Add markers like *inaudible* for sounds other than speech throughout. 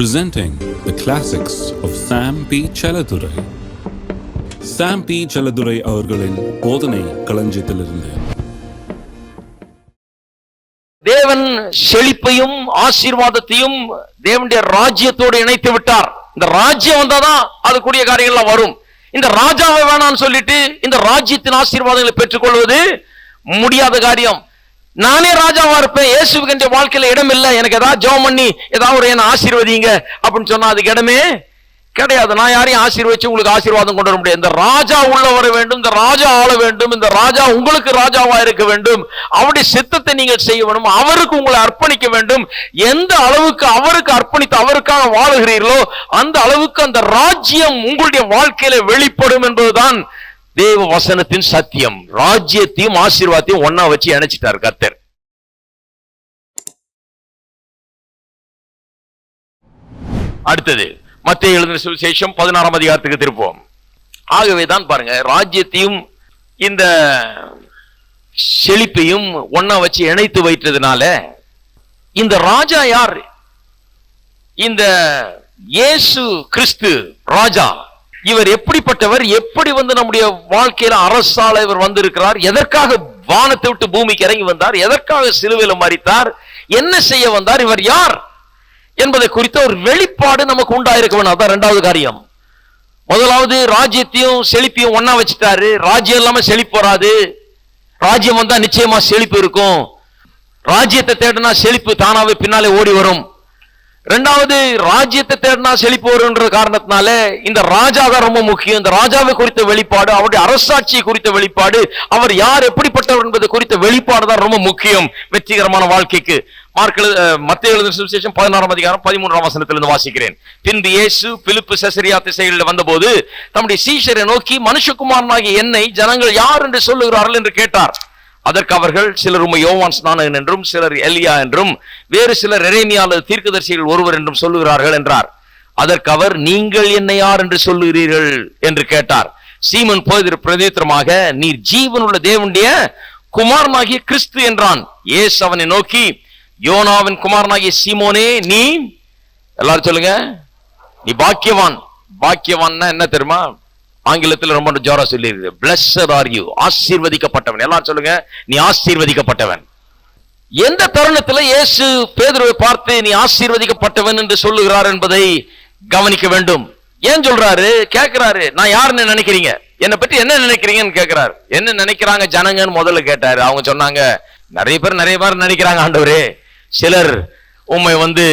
presenting the classics of Sam P. Chaladurai. Sam P Chelladurai அவர்களின் போதனை களஞ்சியத்திலிருந்து. தேவன் செழிப்பையும் ஆசீர்வாதத்தையும் தேவனுடைய ராஜ்யத்தோடு இணைத்து விட்டார். இந்த ராஜ்யம் வந்தாதான் அதுக்குரிய காரியங்கள்லாம் வரும். இந்த ராஜாவை வேணாம்னு சொல்லிட்டு இந்த ராஜ்யத்தின் ஆசீர்வாதங்களை பெற்றுக்கொள்வது முடியாத காரியம். நானே ராஜாவா இருப்பேன். இயேசுக்கு என்ற வாழ்க்கையில இடம் இல்லை. எனக்கு ஏதாவது ஜோம் பண்ணி ஏதாவது ஒரு என்ன ஆசீர்வதிங்க அப்படின்னு சொன்னா அதுக்கு இடமே கிடையாது. நான் யாரையும் ஆசீர்வச்சு உங்களுக்கு ஆசீர்வாதம் கொண்டு வர முடியாது. இந்த ராஜா உள்ள வர வேண்டும் இந்த ராஜா ஆள வேண்டும் இந்த ராஜா உங்களுக்கு ராஜாவா இருக்க வேண்டும். அவருடைய சித்தத்தை நீங்கள் செய்ய வேண்டும். அவருக்கு உங்களை அர்ப்பணிக்க வேண்டும். எந்த அளவுக்கு அவருக்கு அர்ப்பணித்து அவருக்காக வாழுகிறீர்களோ அந்த அளவுக்கு அந்த ராஜ்யம் உங்களுடைய வாழ்க்கையில வெளிப்படும் என்பதுதான் தேவ வசனத்தின் சத்தியம். ராஜ்யத்தையும் ஆசீர்வாதத்தையும் ஒன்னா வச்சு இணைச்சிட்டார் கர்த்தர். அடுத்தது மத்திய எழுதின சுவிசேஷம் பதினாறாம் அதிகாரத்துக்கு திருப்போம் ஆகவே தான் பாருங்க ராஜ்யத்தையும் இந்த செழிப்பையும் ஒன்னா வச்சு இணைத்து வைத்ததுனால இந்த ராஜா யார்? இந்த இயேசு கிறிஸ்து ராஜா. இவர் எப்படிப்பட்டவர்? எப்படி வந்து நம்முடைய வாழ்க்கையில அரசால இவர் வந்திருக்கிறார்? எதற்காக வானத்தை விட்டு பூமிக்கு இறங்கி வந்தார்? எதற்காக சிலுவையில மறித்தார் என்ன செய்ய வந்தார்? இவர் யார்? என்பதை குறித்த ஒரு வெளிப்பாடு நமக்கு உண்டாயிருக்க வேணும் அதான் ரெண்டாவது காரியம். முதலாவது ராஜ்யத்தையும் செழிப்பையும் ஒன்னா வச்சுட்டாரு. ராஜ்யம் இல்லாம செழிப்பு வராது. ராஜ்யம் வந்தா நிச்சயமா செழிப்பு இருக்கும். ராஜ்யத்தை தேடினா செழிப்பு தானாவே பின்னாலே ஓடி வரும். ரெண்டாவது ராஜ்யத்தை தேடினா செழிப்பு வரும்ன்ற காரணத்தினால இந்த ராஜா தான் ரொம்ப முக்கியம். இந்த ராஜாவை குறித்த வெளிப்பாடு அவருடைய அரசாட்சியை குறித்த வெளிப்பாடு அவர் யார் எப்படிப்பட்டவர் என்பது குறித்த வெளிப்பாடு தான் ரொம்ப முக்கியம் வெற்றிகரமான வாழ்க்கைக்கு. மார்க் மத்திய எழுதின சுவிசேஷம் பதினாறாம் அதிகாரம் பதிமூன்றாம் வசனத்திலிருந்து வாசிக்கிறேன். பின்பு இயேசு பிலிப்பு செசரியா திசைகளில் வந்தபோது தம்முடைய சீஷரை நோக்கி மனுஷகுமாரனாகிய என்னை ஜனங்கள் யார் என்று சொல்லுகிறார்கள்? என்று கேட்டார். அதற்கு அவர்கள் சிலர் உண்மை யோவான் ஸ்நானகன் என்றும் சிலர் எலியா என்றும் வேறு சிலர் எரேமியா அல்லது தீர்க்கதரிசிகள் ஒருவர் என்றும் சொல்லுகிறார்கள் என்றார். அதற்கு அவர் நீங்கள் என்னை யார் என்று சொல்லுகிறீர்கள்? என்று கேட்டார். சீமன் போதிரு பிரதித்திரமாக நீர் ஜீவன் உள்ள தேவனுடைய குமாரனாகிய கிறிஸ்து என்றான். ஏசு அவனை நோக்கி யோனாவின் குமாரனாகிய சீமோனே நீ எல்லாரும் சொல்லுங்க நீ பாக்கியவான். பாக்கியவான்னா என்ன தெரியுமா? ஆங்கிலத்தில் ரொம்ப ஜோரா சொல்லியிருக்கு இருக்குது பிளஸ்ஸர் ஆர் யூ ஆசீர்வதிக்கப்பட்டவன். எல்லாரும் சொல்லுங்க நீ ஆசீர்வதிக்கப்பட்டவன். எந்த தருணத்தில் இயேசு பேதுருவை பார்த்து நீ ஆசீர்வதிக்கப்பட்டவன் என்று சொல்லுகிறார் என்பதை கவனிக்க வேண்டும். ஏன் சொல்றாரு? கேட்கிறாரு நான் யாருன்னு நினைக்கிறீங்க? என்னை பற்றி என்ன நினைக்கிறீங்கன்னு கேட்கிறாரு என்ன நினைக்கிறாங்க ஜனங்கன்னு முதல்ல கேட்டாரு. அவங்க சொன்னாங்க நிறைய பேர் நிறைய பேர் நினைக்கிறாங்க ஆண்டவரே. சிலர் உண்மை வந்து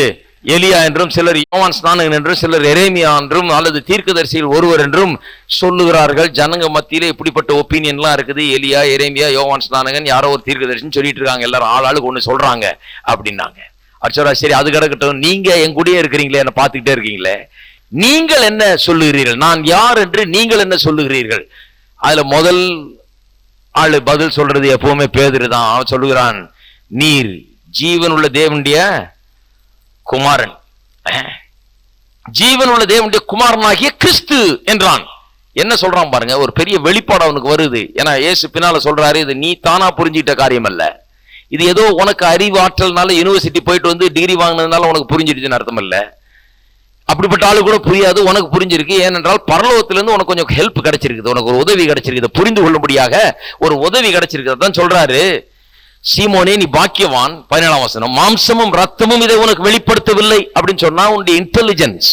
எலியா என்றும் சிலர் யோவான் ஸ்நானகன் என்றும் சிலர் எரேமியா என்றும் அல்லது தீர்க்கதரிசியில் ஒருவர் என்றும் சொல்லுகிறார்கள். ஜனங்க மத்தியில இப்படிப்பட்ட ஒப்பீனியன்லாம் இருக்குது. எலியா எரேமியா யோவான் ஸ்நானகன் யாரோ ஒரு தீர்க்கதரிசின்னு சொல்லிட்டு இருக்காங்க. எல்லாரும் ஆள் ஆளுக்கு ஒண்ணு சொல்றாங்க அப்படின்னாங்க. அர்ச்சரா சரி அது கிடக்கட்டும். நீங்க என் கூடயே இருக்கிறீங்களே என்ன பார்த்துக்கிட்டே இருக்கீங்களே. நீங்கள் என்ன சொல்லுகிறீர்கள்? நான் யார் என்று நீங்கள் என்ன சொல்லுகிறீர்கள்? அதுல முதல் ஆளு பதில் சொல்றது எப்பவுமே பேதுரு தான். அவன் சொல்லுகிறான் நீர் ஜீவன் உள்ள தேவனுடைய குமாரன். ஜீவன் உள்ள தேவனுடைய குமாரனாகிய கிறிஸ்து என்றான். என்ன சொல்றான் பாருங்க ஒரு பெரிய வெளிப்பாடு அவனுக்கு வருது. ஏன்னா ஏசு பின்னால சொல்றாரு இது நீ தானா புரிஞ்சுக்கிட்ட காரியம் அல்ல இது ஏதோ உனக்கு அறிவு ஆற்றல்னால யூனிவர்சிட்டி போயிட்டு வந்து டிகிரி வாங்கினதுனால உனக்கு புரிஞ்சிடுச்சுன்னு அர்த்தம் இல்லை அப்படிப்பட்ட ஆளு கூட புரியாது உனக்கு புரிஞ்சிருக்கு. ஏனென்றால் பரலோகத்திலிருந்து உனக்கு கொஞ்சம் ஹெல்ப் கிடைச்சிருக்குது உனக்கு ஒரு உதவி கிடைச்சிருக்குது. புரிந்து கொள்ளும்படியாக ஒரு உதவி கிடைச்சிருக்கு தான் சொல்றாரு. சீமோனே நீ பாக்கியவான். பதினேழாம் வசனம் மாம்சமும் ரத்தமும் இதை உனக்கு வெளிப்படுத்தவில்லை. அப்படின்னு சொன்னா உன்னுடைய இன்டெலிஜென்ஸ்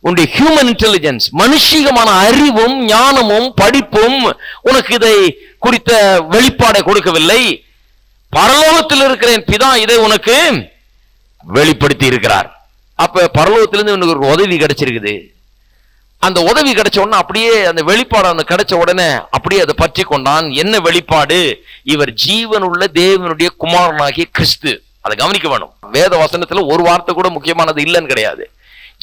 உன்னுடைய ஹியூமன் இன்டெலிஜென்ஸ் மனுஷிகமான அறிவும் ஞானமும் படிப்பும் உனக்கு இதை குறித்த வெளிப்பாடை கொடுக்கவில்லை. பரலோகத்தில் இருக்கிற என் பிதா இதை உனக்கு வெளிப்படுத்தி இருக்கிறார். அப்ப பரலோகத்திலிருந்து உனக்கு ஒரு உதவி கிடைச்சிருக்குது. அந்த உதவி கிடைச்ச உடனே அப்படியே அந்த வெளிப்பாடு அவனுக்கு கிடைச்ச உடனே அப்படியே அதை பற்றி கொண்டான். என்ன வெளிப்பாடு? இவர் ஜீவனுள்ள தேவனுடைய குமாரனாகிய கிறிஸ்து. அதை கவனிக்க வேணும். வேத வசனத்துல ஒரு வார்த்தை கூட முக்கியமானது இல்லைன்னு கிடையாது.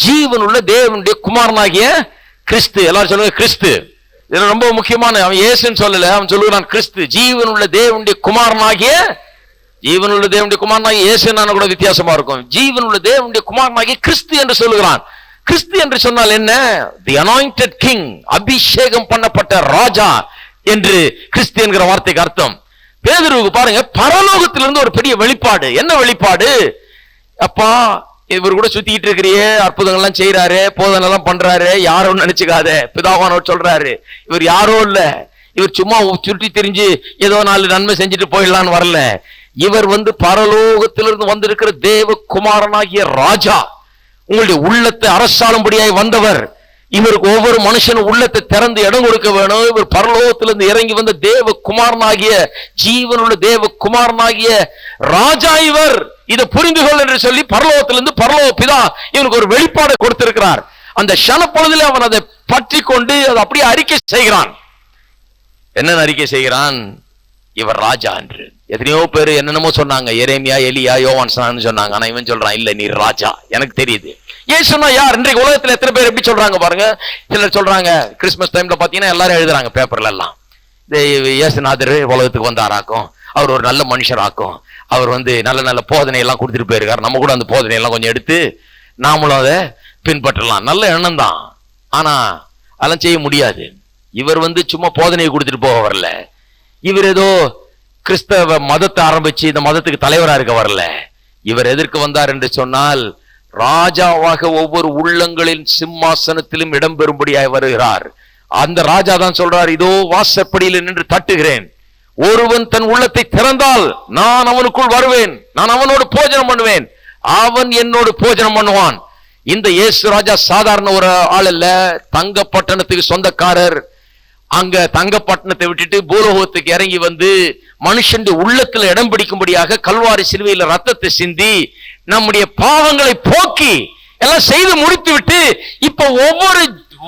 ஜீவனுள்ள தேவனுடைய குமாரனாகிய கிறிஸ்து. எல்லாரும் சொல்லுங்க கிறிஸ்து. இதுல ரொம்ப முக்கியமான அவன் ஏசுன்னு சொல்லல அவன் சொல்லுகிறான் கிறிஸ்து. ஜீவனுள்ள தேவனுடைய குமாரனாகிய ஜீவனுள்ள தேவனுடைய குமாரனாகிய ஏசுன்னு கூட வித்தியாசமா இருக்கும். ஜீவனுள்ள தேவனுடைய குமாரனாகிய கிறிஸ்து என்று சொல்லுகிறான். கிறிஸ்து என்று சொன்னால் என்ன? தி அனாயிண்டட் கிங் அபிஷேகம் பண்ணப்பட்ட ராஜா என்று கிறிஸ்து என்கிற வார்த்தைக்கு அர்த்தம். பேதுருவுக்கு பாருங்க பரலோகத்திலிருந்து ஒரு பெரிய வெளிப்பாடு. என்ன வெளிப்பாடு? அப்பா இவர் கூட சுத்திக்கிட்டு இருக்கிறியே அற்புதங்கள்லாம் செய்யறாரு போதனை எல்லாம் பண்றாரு யாரும் நினைச்சுக்காத. பிதாவானவர் சொல்றாரு இவர் யாரோ இல்ல. இவர் சும்மா சுற்றி தெரிஞ்சு ஏதோ நாலு நன்மை செஞ்சுட்டு போயிடலான்னு வரல. இவர் வந்து பரலோகத்திலிருந்து வந்திருக்கிற தேவ குமாரனாகிய ராஜா. உங்களுடைய உள்ளத்தை அரசாளும்படியாய் வந்தவர். இவருக்கு ஒவ்வொரு மனுஷனும் உள்ளத்தை திறந்து இடம் கொடுக்க வேணும். இவர் பரலோகத்திலிருந்து இறங்கி வந்த தேவ குமாரனாகிய ஜீவனுள்ள தேவ குமாரனாகிய ராஜா இவர். இதை புரிந்து கொள் என்று சொல்லி பரலோகத்திலிருந்து பரலோக பிதா இவனுக்கு ஒரு வெளிப்பாடு கொடுத்திருக்கிறார். அந்த க்ஷணப்பொழுதிலே அவன் அதை பற்றி கொண்டு அதை அப்படியே அறிக்கை செய்கிறான். என்ன அறிக்கை செய்கிறான்? இவர் ராஜா என்று. எத்தனையோ பேர் என்னென்னமோ சொன்னாங்க. எரேமியா எலியா யோவான் சொன்னாங்க. ஆனா இவன் சொல்றான் இல்ல நீ ராஜா. எனக்கு தெரியுது. ஏன் சொன்னா யார்? இன்றைக்கு உலகத்துல எத்தனை பேர் எப்படி சொல்றாங்க பாருங்க. சிலர் சொல்றாங்க கிறிஸ்மஸ் டைம்ல பாத்தீங்கன்னா எல்லாரும் எழுதுறாங்க பேப்பர்ல எல்லாம். இயேசுநாதர் உலகத்துக்கு வந்தாராக்கும். அவர் ஒரு நல்ல மனுஷராக்கும். அவர் வந்து நல்ல நல்ல போதனை எல்லாம் கொடுத்துட்டு போயிருக்காரு. நம்ம கூட அந்த போதனை எல்லாம் கொஞ்சம் எடுத்து நாமளும் அதை பின்பற்றலாம். நல்ல எண்ணம் தான். ஆனா அதெல்லாம் செய்ய முடியாது. இவர் வந்து சும்மா போதனையை கொடுத்துட்டு போக வரல. இவர் ஏதோ கிறிஸ்தவ மதத்தை ஆரம்பிச்சு இந்த மதத்துக்கு தலைவராக இருக்க வரல. இவர் எதற்கு வந்தார் என்று சொன்னால் ராஜாவாக ஒவ்வொரு உள்ளங்களின் சிம்மாசனத்திலும் இடம்பெறும்படியாய் வருகிறார். அந்த ராஜா தான் சொல்றார் இதோ வாசப்படியில் நின்று தட்டுகிறேன். ஒருவன் தன் உள்ளத்தை திறந்தால் நான் அவனுக்குள் வருவேன். நான் அவனோடு போஜனம் பண்ணுவேன். அவன் என்னோடு போஜனம் பண்ணுவான். இந்த இயேசு ராஜா சாதாரண ஒரு ஆள் அல்ல தங்க பட்டணத்துக்கு சொந்தக்காரர். அங்க தங்கப்பட்டினத்தை விட்டுட்டு பூலோகத்துக்கு இறங்கி வந்து மனுஷன் உள்ளத்துல இடம் பிடிக்கும்படியாக கல்வாரி சிலுவையில ரத்தத்தை சிந்தி நம்முடைய பாவங்களை போக்கி எல்லாம் செய்து முடித்து விட்டு இப்ப ஒவ்வொரு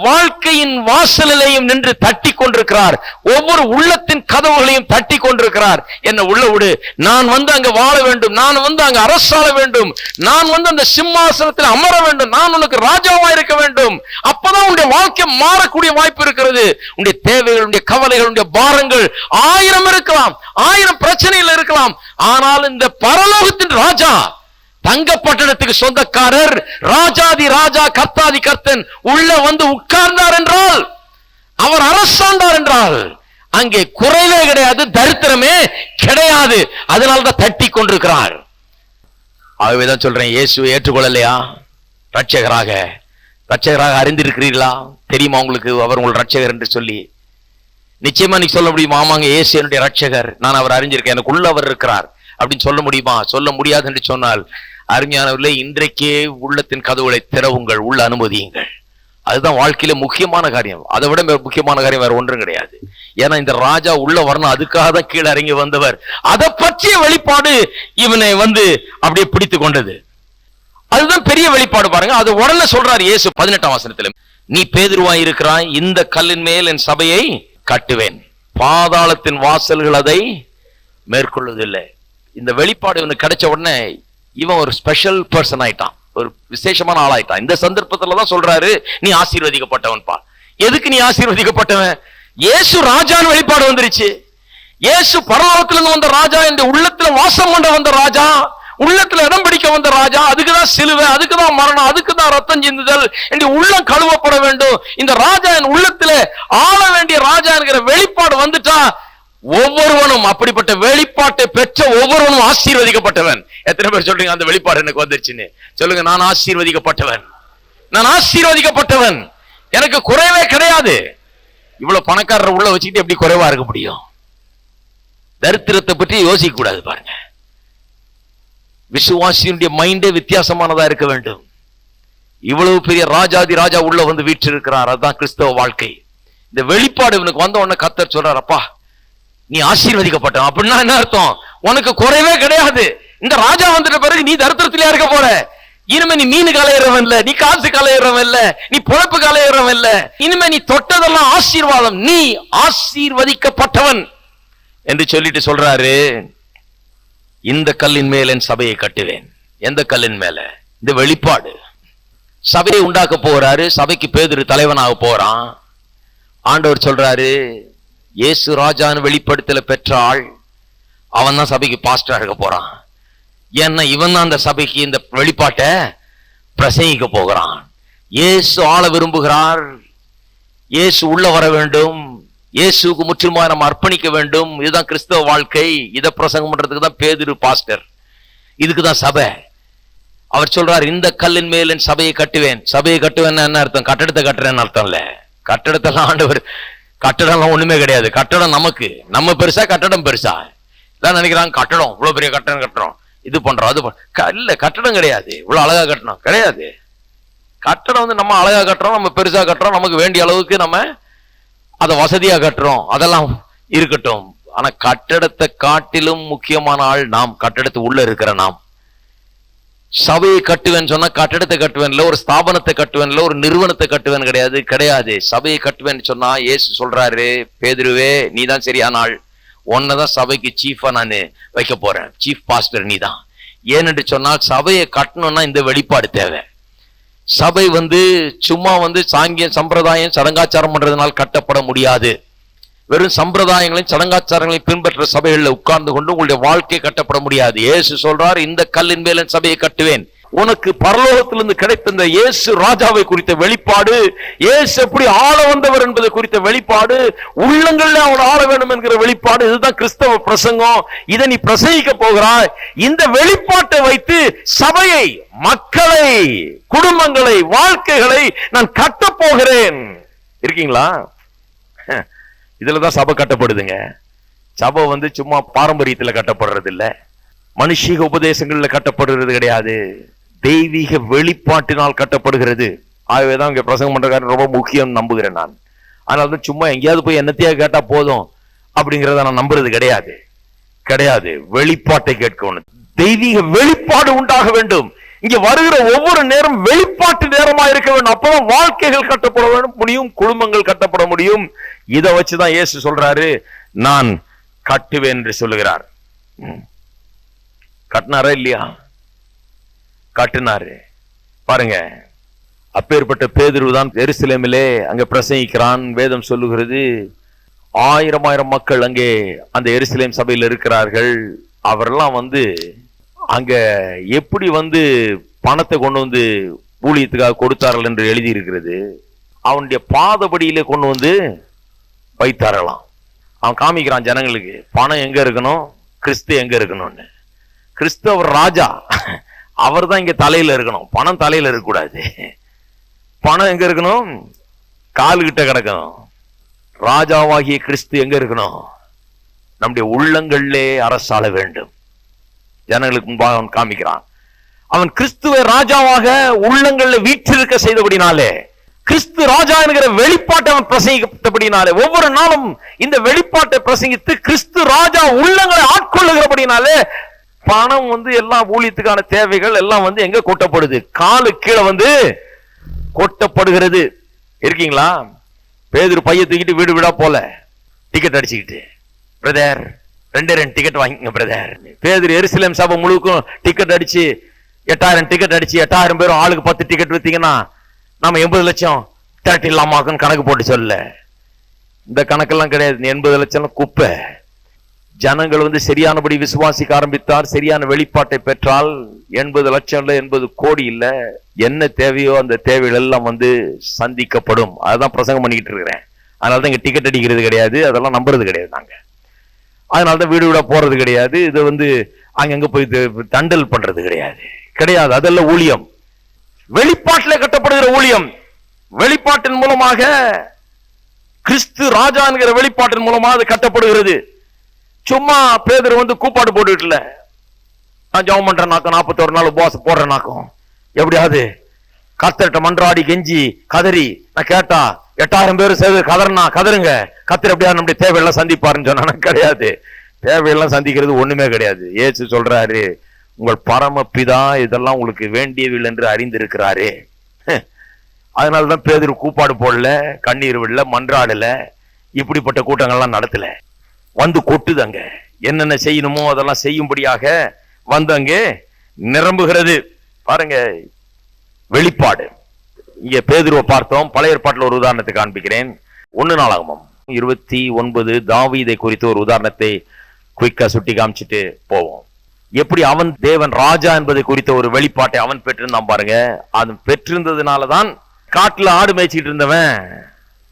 வாழ்க்கையின் வாசலிலையும் நின்று தட்டி கொண்டிருக்கிறார் ஒவ்வொரு உள்ளத்தின் கதவுகளையும் தட்டி கொண்டிருக்கிறார் என்ன உள்ள விடு. நான் வந்து அங்க வாழ வேண்டும். நான் வந்து அங்க அரசாள வேண்டும். நான் வந்து அந்த சிம்மாசனத்தில் அமர வேண்டும். நான் உனக்கு ராஜாவா இருக்க வேண்டும். அப்பதான் உன்னுடைய வாழ்க்கை மாறக்கூடிய வாய்ப்பு இருக்கிறது. உன்னுடைய தேவைகள் உன்னுடைய கவலைகள் உன்னுடைய பாரங்கள் ஆயிரம் இருக்கலாம். ஆயிரம் பிரச்சனைகள் இருக்கலாம். ஆனால் இந்த பரலோகத்தின் ராஜா தங்கப்பட்டணத்துக்கு சொந்தக்காரர் ராஜாதி ராஜா கர்த்தாதி கர்த்தன் உள்ள வந்து உட்கார்ந்தார் என்றால் அவர் அரசாண்டார் என்றால் அங்கே குறைவே கிடையாது தரித்திரமே கிடையாது. அதனால்தான் தட்டி கொண்டிருக்கிறார். ஆகவேதான் சொல்றேன் இயேசுவை ஏற்றுக்கொள்ளலையா? ரட்சகராக ரட்சகராக அறிந்திருக்கிறீர்களா? தெரியுமா உங்களுக்கு? அவர் உங்கள் ரட்சகர் என்று சொல்லி. நிச்சயமா நீ சொல்ல முடியுமா? ஆமாங்க இயேசு என்னுடைய ரட்சகர் நான் அவர் அறிஞ்சிருக்கேன். எனக்குள்ள அவர் இருக்கிறார். அப்படின்னு சொல்ல முடியுமா? சொல்ல முடியாது என்று சொன்னால் அருமையானவர்களே இன்றைக்கே உள்ளத்தின் கதவுகளை திறவுங்கள் உள்ள அனுமதியுங்கள். அதுதான் வாழ்க்கையில முக்கியமான காரியம். அதை விட முக்கியமான காரியம் வேற ஒன்றும் கிடையாது. ஏன்னா இந்த ராஜா உள்ள வரணும் அதுக்காக தான் கீழே இறங்கி வந்தவர். அதை பற்றிய வெளிப்பாடு இவனை வந்து அப்படியே பிடித்து கொண்டது. அதுதான் பெரிய வெளிப்பாடு பாருங்க. அது உடனே சொல்றாரு இயேசு பதினெட்டாம் வசனத்துல. நீ பேதுருவாய் இருக்கிறாய் இந்த கல்லின் மேல் என் சபையை கட்டுவேன். பாதாளத்தின் வாசல்கள் அதை மேற்கொள்வதில்லை. இந்த வெளிப்பாடு இவனுக்கு கிடைச்ச உடனே இவன் ஒரு ஸ்பெஷல் பர்சன் ஆயிட்டான். ஒரு விசேஷமான ஆளாயிட்டான். இந்த சந்தர்ப்பத்தில் தான் சொல்றாரு நீ ஆசீர்வதிக்கப்பட்டவன் பா எதுக்கு நீ ஆசீர்வதிக்கப்பட்டவன்? இயேசு ராஜான்னு வெளிப்பாடு வந்துருச்சு. இயேசு பரலோகத்திலிருந்து வந்த ராஜா இந்த உள்ளத்துல வாசம் கொண்ட வந்த ராஜா உள்ளத்துல இடம் பிடிக்க வந்த ராஜா அதுக்குதான் சிலுவை அதுக்குதான் மரணம் அதுக்குதான் ரத்தம் சிந்துதல் என்று உள்ளம் கழுவப்பட வேண்டும். இந்த ராஜா என் உள்ளத்துல ஆள வேண்டிய ராஜா என்கிற வெளிப்பாடு வந்துட்டா ஒவ்வொருவனும் அப்படிப்பட்ட வெளிப்பாட்டை பெற்ற ஒவ்வொருவனும் ஆசீர்வதிக்கப்பட்டவன். எத்தனை பேர் சொல்றீங்க அந்த வெளிப்பாடு எனக்கு வந்துருச்சுன்னு? சொல்லுங்க நான் ஆசீர்வதிக்கப்பட்டவன். நான் ஆசீர்வதிக்கப்பட்டவன். எனக்கு குறைவே கிடையாது. இவ்வளவு பணக்காரர் உள்ள வச்சுக்கிட்டு எப்படி குறைவா இருக்க முடியும்? தரித்திரத்தை பற்றி யோசிக்க கூடாது பாருங்க. விசுவாசியினுடைய மைண்டே வித்தியாசமானதா இருக்க வேண்டும். இவ்வளவு பெரிய ராஜாதி ராஜா உள்ள வந்து வீற்றிருக்கிறார். அதுதான் கிறிஸ்தவ வாழ்க்கை. இந்த வெளிப்பாடு இவனுக்கு வந்த உடனே கத்தர் சொல்றார் அப்பா நீ ஆசீர்வதிக்கப்பட்ட அப்படின்னா என்ன அர்த்தம்? உனக்கு குறைவே கிடையாது. இந்த ராஜா வந்துட்ட பிறகு நீ தரித்திரத்திலே இருக்க போற. இனிமே நீ மீன் கலையிறவன் இல்ல நீ காசு கலையிறவன் இல்ல நீ பொழப்பு கலையிறவன் இல்ல. இனிமே நீ தொட்டதெல்லாம் ஆசீர்வாதம். நீ ஆசீர்வதிக்கப்பட்டவன் என்று சொல்லிட்டு சொல்றாரு. இந்த கல்லின் மேல் என் சபையை கட்டுவேன். எந்த கல்லின் மேல? இந்த வெளிப்பாடு. சபையை உண்டாக்க போறாரு. சபைக்கு பேதொரு தலைவனாக போறான். ஆண்டவர் சொல்றாரு இயேசு ராஜான்னு வெளிப்படுத்தல பெற்ற ஆள் அவன் தான் சபைக்கு பாஸ்டரா இருக்க போறான். ஏன்னா இவன் தான் அந்த சபைக்கு இந்த வெளிப்பாட்டை பிரசங்கிக்க போகிறான். இயேசு ஆள விரும்புகிறார். இயேசு உள்ள வர வேண்டும். இயேசுவுக்கு முற்றிலுமாக நம்ம அர்ப்பணிக்க வேண்டும். இதுதான் கிறிஸ்தவ வாழ்க்கை. இதை பிரசங்கம் பண்றதுக்கு தான் பேதிரு பாஸ்டர் இதுக்கு தான் சபை. அவர் சொல்றார் இந்த கல்லின் மேல் என் சபையை கட்டுவேன். சபையை கட்டுவேன் என்ன அர்த்தம்? கட்டடத்தை கட்டுறேன்னு அர்த்தம் இல்ல. கட்டடத்தெல்லாம் ஆண்டவர் கட்டடம்லாம் ஒண்ணுமே கிடையாது. கட்டடம் நமக்கு. நம்ம பெருசா கட்டடம் பெருசா. இதான் நினைக்கிறாங்க கட்டடம். இவ்வளவு பெரிய கட்டடம் கட்டுறோம். இது பண்றோம் அது பண்- க- இல்ல கட்டடம் கிடையாது. இவ்வளவு அழகா கட்டணும். கிடையாது. கட்டடம் வந்து நம்ம அழகா கட்டுறோம் நம்ம பெருசா கட்டுறோம் நமக்கு வேண்டிய அளவுக்கு நம்ம அதை வசதியா கட்டுறோம். அதெல்லாம் இருக்கட்டும். ஆனா கட்டடத்தை காட்டிலும் முக்கியமான ஆள் நாம். கட்டடத்து உள்ள இருக்கிற நாம். சபையை கட்டுவேன் சொன்னா கட்டடத்தை கட்டுவேன்ல ஒரு ஸ்தாபனத்தை கட்டுவேன்ல ஒரு நிறுவனத்தை கட்டுவேன் கிடையாது கிடையாது. சபையை கட்டுவேன்னு சொன்னா இயேசு சொல்றாரு பேதுருவே நீ தான் சரியான ஆள். உன்னதான் சபைக்கு சீஃபா நான் வைக்க போறேன். சீஃப் பாஸ்டர் நீ தான் ஏனென்று சொன்னால் சபையை கட்டணும்னா இந்த வெளிப்பாடு தேவை. சபை வந்து சும்மா வந்து சாங்கியம் சம்பிரதாயம் சடங்காச்சாரம் பண்றதுனால் கட்டப்பட முடியாது. வெறும் சம்பிரதாயங்களையும் சடங்காச்சாரங்களையும் பின்பற்ற சபைகளில் உட்கார்ந்து கொண்டு உங்களுடைய வாழ்க்கை கட்டப்பட முடியாது. இயேசு சொல்றார் இந்த கல்லின் மேலும் சபையை கட்டுவேன். உனக்கு பரலோகத்திலிருந்து கிடைத்த இந்த இயேசு ராஜாவை குறித்த வெளிப்பாடு இயேசு எப்படி ஆள வந்தவர் என்பதை குறித்த வெளிப்பாடு உள்ளங்கள்ல அவன் ஆள வேண்டும் என்கிற வெளிப்பாடு இதுதான் கிறிஸ்தவ பிரசங்கம். இதை நீ பிரசங்கிக்க போகிறாய். இந்த வெளிப்பாட்டை வைத்து சபையை மக்களை குடும்பங்களை வாழ்க்கைகளை நான் கட்ட போகிறேன். இருக்கீங்களா? இதுலதான் சபை கட்டப்படுதுங்க. சபை வந்து சும்மா பாரம்பரியத்தில் கட்டப்படுறது இல்லை மனுஷீக உபதேசங்களில் கட்டப்படுகிறது கிடையாது. தெய்வீக வெளிப்பாட்டினால் கட்டப்படுகிறது. ஆகவே தான் இங்கே பிரசங்கம் பண்றக்காரன் ரொம்ப முக்கியம் நம்புகிறேன் நான். அதனால தான் சும்மா எங்கேயாவது போய் என்னத்தையாக கேட்டால் போதும் அப்படிங்கிறத நான் நம்புறது கிடையாது. கிடையாது. வெளிப்பாட்டை கேட்கணும். தெய்வீக வெளிப்பாடு உண்டாக வேண்டும். இங்க வருகிற ஒவ்வொரு நேரம் வெளிப்பாட்டு நேரமா இருக்க வேண்டும். அப்பதான் வாழ்க்கைகள் கட்டப்பட வேண்டும் முடியும் குடும்பங்கள் கட்டப்பட முடியும். இதை வச்சுதான் இயேசு சொல்றாரு நான் கட்டுவேன் என்று சொல்லுகிறார். கட்டினாரா இல்லையா? கட்டினாரு. பாருங்க அப்பேற்பட்ட பேதுரு தான் எருசலேமிலே அங்க பிரசங்கிக்கிறான். வேதம் சொல்லுகிறது ஆயிரம் ஆயிரம் மக்கள் அங்கே அந்த எருசலேம் சபையில் இருக்கிறார்கள். அவரெல்லாம் வந்து அங்கே எப்படி வந்து பணத்தை கொண்டு வந்து ஊழியத்துக்காக கொடுத்தார்கள் என்று எழுதியிருக்கிறது அவனுடைய பாதபடியிலே கொண்டு வந்து வைத்தாரலாம் அவன் காமிக்கிறான் ஜனங்களுக்கு பணம் எங்கே இருக்கணும் கிறிஸ்து எங்கே இருக்கணும்னு. கிறிஸ்தவர் ராஜா அவர் தான் இங்கே தலையில் இருக்கணும். பணம் தலையில் இருக்கக்கூடாது. பணம் எங்கே இருக்கணும்? கால்கிட்ட கிடக்கணும். ராஜாவாகிய கிறிஸ்து எங்கே இருக்கணும்? நம்முடைய உள்ளங்களிலே அரசாள வேண்டும். ஜனங்களுக்கு முன்பாக அவன் காமிக்கிறான். அவன் கிறிஸ்துவ ராஜாவாக உள்ளங்கள்ல வீற்றிருக்க செய்தபடினாலே கிறிஸ்து ராஜா என்கிற வெளிப்பாட்டை அவன் பிரசங்கித்தபடினாலே ஒவ்வொரு நாளும் இந்த வெளிப்பாட்டை பிரசங்கித்து கிறிஸ்து ராஜா உள்ளங்களை ஆட்கொள்ளுகிறபடினாலே பணம் வந்து எல்லா ஊழியத்துக்கான தேவைகள் எல்லாம் வந்து எங்க கொட்டப்படுது? காலு கீழே வந்து கொட்டப்படுகிறது. இருக்கீங்களா? பேதர் பைய தூக்கிட்டு வீடு வீடா போல. டிக்கெட் அடிச்சுக்கிட்டு. பிரதர் ரெண்டே ரெண்டு டிக்கெட் வாங்கிங்க பிரதர் பேதுரு எருசலேம் சபை முழுக்கும் டிக்கெட் அடிச்சு எட்டாயிரம் டிக்கெட் அடிச்சு எட்டாயிரம் பேரும் ஆளுக்கு பத்து டிக்கெட் வித்தீங்கன்னா நம்ம எண்பது லட்சம் திரட்டிடலாமாக்குன்னு கணக்கு போட்டு சொல்ல. இந்த கணக்கெல்லாம் கிடையாது. எண்பது லட்சம் குப்பை. ஜனங்கள் வந்து சரியானபடி விசுவாசிக்க ஆரம்பித்தார். சரியான வெளிப்பாட்டை பெற்றால் எண்பது லட்சம் இல்லை எண்பது கோடி இல்லை. என்ன தேவையோ அந்த தேவைகள் எல்லாம் வந்து சந்திக்கப்படும். அதுதான் பிரசங்கம் பண்ணிக்கிட்டு இருக்கிறேன். அதனால தான் இங்கே டிக்கெட் அடிக்கிறது கிடையாது. அதெல்லாம் நம்புறது கிடையாது நாங்கள் அதனால தான் வீடு வீடா போறது கிடையாது. இது வந்து அங்கங்க போய் தண்டல் பண்றது கிடையாது. கிடையாது. அதெல்லாம் ஊழியம். வெளிப்பாட்டில் கட்டப்படுகிற ஊழியம். வெளிப்பாட்டின் மூலமாக கிறிஸ்து ராஜா என்கிற வெளிப்பாட்டின் மூலமாக அது கட்டப்படுகிறது. சும்மா பேதர் வந்து கூப்பாடு போட்டுட்டு நான் ஜவம் பண்றேன் நாக்கம் நாற்பத்தோரு நாள் உபவாசம் போடுறேன் நாக்கம். எப்படியாவது கத்தர்கிட்ட மன்றாடி கெஞ்சி கதறி நான் கேட்டா எட்டாயிரம் பேர் சேர்ந்து கதறினா கதறுங்க. கத்திர எப்படியாவது நம்முடைய தேவையெல்லாம் சந்திப்பாருன்னு சொன்னா கிடையாது. தேவையெல்லாம் சந்திக்கிறது ஒண்ணுமே கிடையாது. ஏசு சொல்றாரு உங்கள் பரமப்பிதா இதெல்லாம் உங்களுக்கு வேண்டியவில்லை என்று அறிந்திருக்கிறாரு. அதனாலதான் பேதர் கூப்பாடு போடல கண்ணீர் விடல மன்றாடல இப்படிப்பட்ட கூட்டங்கள்லாம் நடத்தல. வந்து கொட்டுது அங்க என்னென்ன செய்யணுமோ அதெல்லாம் செய்யும்படியாக வந்து அங்கே நிரம்புகிறது. பாருங்க வெளிப்பாடு. இங்க பேதுருவை பார்த்தோம். பழைய ஏற்பாட்டில் ஒரு உதாரணத்தை காண்பிக்கிறேன். ஒன்னு நாளாகமம். இருபத்தி ஒன்பது தாவீதை குறித்த ஒரு உதாரணத்தை குயிக்கா சுட்டி காமிச்சிட்டு போவோம். எப்படி அவன் தேவன் ராஜா என்பதை குறித்த ஒரு வெளிப்பாட்டை அவன் பெற்றிருந்தான் பாருங்க. அது பெற்றிருந்ததுனாலதான் காட்டில் ஆடு மேய்ச்சிட்டு இருந்தவன்.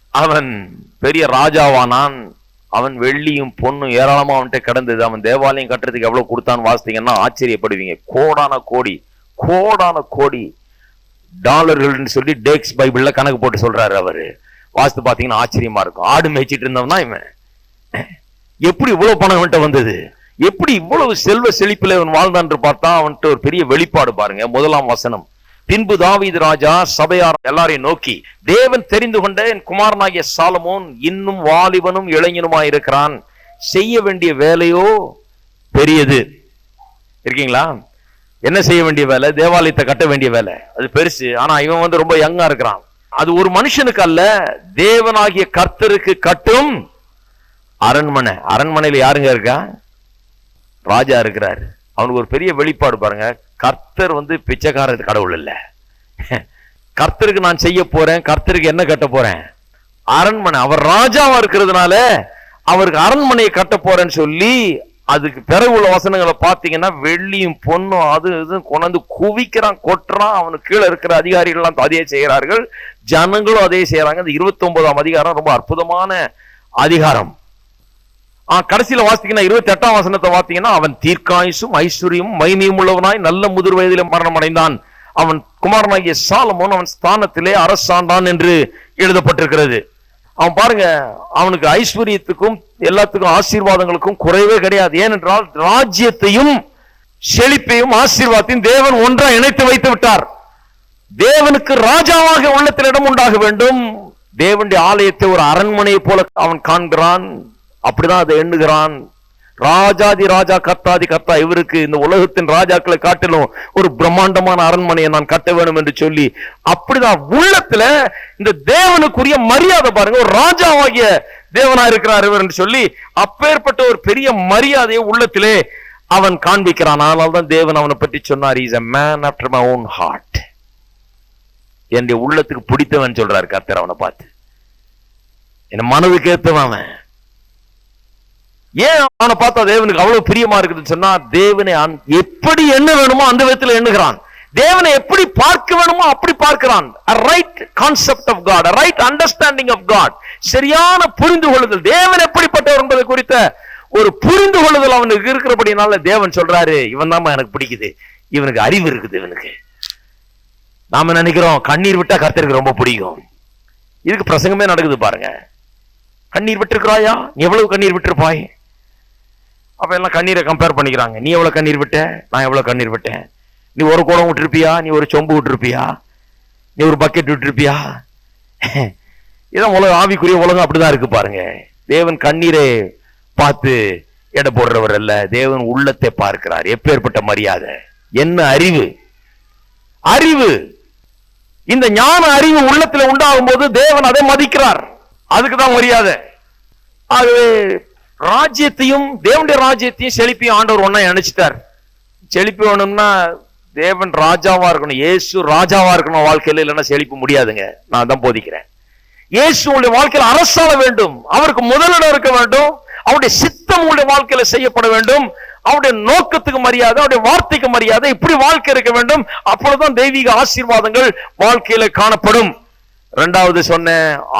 அவன் பெரிய ராஜாவானான். அவன் வெள்ளியும் பொண்ணும் ஏராளமா அவன்கிட்ட கிடந்தது. அவன் தேவாலயம் கட்டுறதுக்கு எவ்வளவு கொடுத்தான்னு வாசித்தீங்கன்னா ஆச்சரியப்படுவீங்க. கோடான கோடி கோடான கோடி. டாலர்கள்னு சொல்லி டேக்ஸ் பைபிளில் கணக்கு போட்டு சொல்கிறாரு அவர். வாஸ்து பார்த்தீங்கன்னா ஆச்சரியமா இருக்கும். ஆடு மேய்ச்சிட்டு இருந்தவன் தான் இவன்? எப்படி இவ்வளோ பணம் அவன்கிட்ட வந்தது? எப்படி இவ்வளவு செல்வ செழிப்பில் அவன் வாழ்ந்தான்னு பார்த்தா அவன்கிட்ட ஒரு பெரிய வெளிப்பாடு பாருங்க. முதலாம் வசனம். பின்பு தாவீது ராஜா சபையார் எல்லாரையும் நோக்கி தேவன் தெரிந்து கொண்ட என் குமாரனாகிய சாலமோன் இன்னும் வாலிபனும் இளைஞனுமாய் இருக்கிறான். செய்ய வேண்டிய வேலையோ பெரியது. இருக்கீங்களா? என்ன செய்ய வேண்டிய வேலை? தேவாலயத்தை கட்ட வேண்டிய வேலை. அது பெருசு. ஆனா இவன் வந்து ரொம்ப யங்கா இருக்கிறான். அது ஒரு மனுஷனுக்கு அல்ல தேவனாகிய கர்த்தருக்கு கட்டும் அரண்மனை. அரண்மனையில யாருங்க இருக்கா? ராஜா இருக்கிறார். அவனுக்கு ஒரு பெரிய வெளிப்பாடு பாருங்க. கர்த்தர் வந்து பிச்சைக்கார கடவுள் இல்ல. கர்த்தருக்கு நான் செய்ய போறேன் கர்த்தருக்கு என்ன கட்ட போறேன்? அரண்மனை. அவர் ராஜாவா இருக்கிறதுனால அவருக்கு அரண்மனையை கட்ட போறேன்னு சொல்லி அதுக்கு பிறகு உள்ள வசனங்களை பார்த்தீங்கன்னா வெள்ளியும் பொண்ணும் அது இதுவும் கொண்டாந்து குவிக்கிறான் கொட்டுறான் அவனுக்கு கீழே இருக்கிற அதிகாரிகள்லாம் அதே செய்கிறார்கள். ஜனங்களும் அதே செய்கிறாங்க. இந்த இருபத்தி ஒன்பதாம் அதிகாரம் ரொம்ப அற்புதமான அதிகாரம். ஆ, கடைசியில் வாசித்தீங்கன்னா இருபத்தி எட்டாம் வசனத்தை பார்த்தீங்கன்னா அவன் தீர்க்காயுசும் ஐஸ்வர்யமும் மைனியும் உள்ளவனாய் நல்ல முதிர் வயதிலே மரணம் அடைந்தான் அவன் குமாரனாகிய சாலமோன் அவன் ஸ்தானத்திலே அரசாண்டான் என்று எழுதப்பட்டிருக்கிறது. அவன் பாருங்க அவனுக்கு ஐஸ்வர்யத்துக்கும் எல்லாத்துக்கும் ஆசீர்வாதங்களுக்கும் குறைவே கிடையாது. ஏனென்றால் ராஜ்யத்தையும் செழிப்பையும் ஆசீர்வாதத்தையும் தேவன் ஒன்றா இணைத்து வைத்து விட்டார். தேவனுக்கு ராஜாவாக உள்ளத்தில் இடம் உண்டாக வேண்டும். தேவனுடைய ஆலயத்தை ஒரு அரண்மனையை போல அவன் காண்கிறான். அப்படிதான் அதை எண்ணுகிறான். ராஜாதி ராஜா கர்த்தாதி கர்த்தா இவருக்கு இந்த உலகத்தின் ராஜாக்களை காட்டிலும் ஒரு பிரம்மாண்டமான அரண்மனையை நான் கட்ட வேண்டும் என்று சொல்லி அப்படிதான் உள்ளத்துல இந்த தேவனுக்குரிய மரியாதை பாருங்க ஒரு ராஜாவாகிய தேவனா இருக்கிறார் இவர் என்று சொல்லி அப்பேற்பட்ட ஒரு பெரிய மரியாதையை உள்ளத்திலே அவன் காண்பிக்கிறான். ஆனால் தான் தேவன் அவனை பற்றி சொன்னார் is a man after my own heart என்னுடைய உள்ளத்துக்கு பிடித்தவன் சொல்றாரு கர்த்தர் அவனை பார்த்து. என் மனதுக்கு ஏத்தவன் அவன். ஏன் அவனை பார்த்தா தேவனுக்கு அவ்வளவு பிரியமா இருக்குதுன்னு சொன்னா தேவனை எப்படி எண்ண வேணுமோ அந்த விதத்தில் எண்ணுகிறான். தேவனை எப்படி பார்க்க வேணுமோ அப்படி பார்க்கிறான். Right concept of God right understanding of God சரியான புரிந்து கொள்ளுதல் தேவன் எப்படிப்பட்டவர் என்பது குறித்த ஒரு புரிந்து கொள்ளுதல் அவனுக்கு இருக்கிறபடினால தேவன் சொல்றாரு இவன் தான் எனக்கு பிடிக்குது. இவனுக்கு அறிவு இருக்குது இவனுக்கு. நாம நினைக்கிறோம் கண்ணீர் விட்டா கர்த்தருக்கு ரொம்ப பிடிக்கும். இதுக்கு பிரசங்கமே நடக்குது பாருங்க. கண்ணீர் விட்டுருக்கிறாயா? எவ்வளவு கண்ணீர் விட்டுருப்பாய்? அப்போ எல்லாம் கண்ணீரை கம்பேர் பண்ணிக்கிறாங்க. நீ எவ்வளோ கண்ணீர் விட்ட? நான் எவ்வளோ கண்ணீர் விட்டேன். நீ ஒரு குடம் விட்டுருப்பியா? நீ ஒரு சொம்பு விட்டுருப்பியா? நீ ஒரு பக்கெட் விட்டுருப்பியா? *laughs* இதான் உலகம் ஆவிக்குரிய உலகம் அப்படிதான் இருக்கு பாருங்க. தேவன் கண்ணீரை பார்த்து எடை போடுறவர் அல்ல. தேவன் உள்ளத்தை பார்க்கிறார். எப்பேற்பட்ட மரியாதை? என்ன அறிவு? அறிவு. இந்த ஞான அறிவு உள்ளத்தில் உண்டாகும் போது தேவன் அதை மதிக்கிறார். அதுக்கு தான் மரியாதை. ஆகவே ராஜ்யத்தையும் தேவனுடைய ராஜ்யத்தையும் செழிப்பையும் ஆண்டவர் ஒன்னா நினைச்சிட்டார். செழிப்பு வேணும்னா தேவன் ராஜாவா இருக்கணும் இயேசு ராஜாவா இருக்கணும் வாழ்க்கையில் இல்லைன்னா செழிப்பு முடியாதுங்க. நான் தான் போதிக்கிறேன். இயேசு உங்களுடைய வாழ்க்கையில் அரசாள வேண்டும். அவருக்கு முதலிடம் இருக்க வேண்டும். அவருடைய சித்தம் உங்களுடைய வாழ்க்கையில செய்யப்பட வேண்டும். அவருடைய நோக்கத்துக்கு மரியாதை அவருடைய வார்த்தைக்கு மரியாதை இப்படி வாழ்க்கை இருக்க வேண்டும். அப்பொழுதுதான் தெய்வீக ஆசீர்வாதங்கள் வாழ்க்கையில காணப்படும். ரெண்டாவது சொன்ன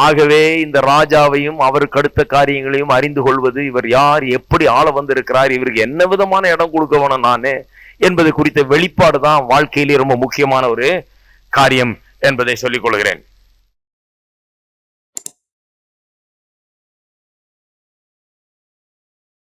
ஆகவே இந்த ராஜாவையும் அவருக்கு அடுத்த காரியங்களையும் அறிந்து கொள்வது இவர் யார் எப்படி ஆள வந்திருக்கிறார் இவருக்கு என்ன விதமான இடம் கொடுக்க வேணும் நானு என்பது குறித்த வெளிப்பாடு தான் வாழ்க்கையிலே ரொம்ப முக்கியமான ஒரு காரியம் என்பதை சொல்லிக் கொள்கிறேன்.